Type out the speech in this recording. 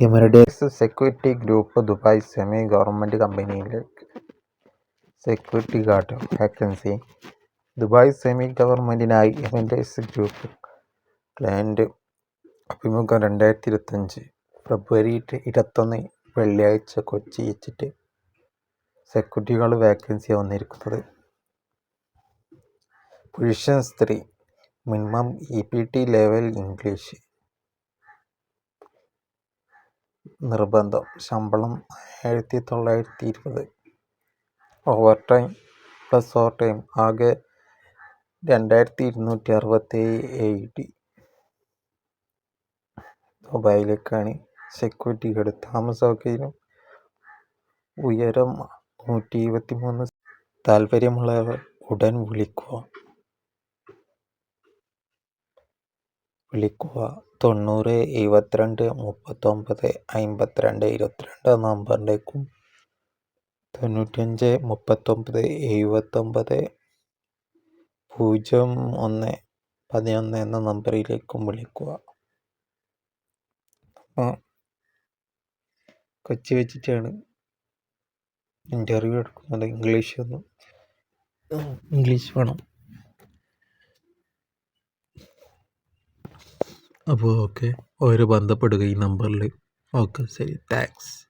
Emirates security group Dubai semi government കമ്പനിയിലെ security guard vacancy. Dubai semi ഗവൺമെന്റിനായി Emirates group client അഭിമുഖം രണ്ടായിരത്തി ഇരുപത്തഞ്ച് ഫെബ്രുവരി ഇരുപത്തൊന്ന് വെള്ളിയാഴ്ച കൊച്ചി വെച്ചിട്ട് സെക്യൂരിറ്റി വേക്കൻസി വന്നിരിക്കുന്നത്. പുരുഷൻ സ്ത്രീ. Minimum E P T level English. നിർബന്ധം. ശമ്പളം ആയിരത്തി തൊള്ളായിരത്തി ഇരുപത് over time plus over time ആകെ രണ്ടായിരത്തി ഇരുന്നൂറ്റി അറുപത്തേഴ് എ ഡി. ദുബായിലേക്കാണ് സെക്യൂരിറ്റി ഗാർഡ് താമസ സൗകര്യം ഉയരം നൂറ്റി ഇരുപത്തി മൂന്ന് താല്പര്യമുള്ളവർ ഉടൻ വിളിക്കുക. വിളിക്കുക. തൊണ്ണൂറ് എഴുപത്തിരണ്ട് മുപ്പത്തൊമ്പത് അമ്പത്തിരണ്ട് ഇരുപത്തിരണ്ട് നമ്പറിലേക്കും. തൊണ്ണൂറ്റഞ്ച് മുപ്പത്തൊമ്പത് എഴുപത്തൊമ്പത് പൂജ്യം ഒന്ന് പതിനൊന്ന് എന്ന നമ്പറിലേക്കും വിളിക്കുക. അപ്പോൾ കൊച്ചി വെച്ചിട്ടാണ് ഇന്റർവ്യൂ എടുക്കുന്നത്. ഇംഗ്ലീഷ് ഒന്നും. ഇംഗ്ലീഷ് വേണം. അപ്പോൾ ഓക്കെ. അവർ ബന്ധപ്പെടുക ഈ നമ്പറിൽ ഓക്കെ ശരി. താങ്ക്സ്.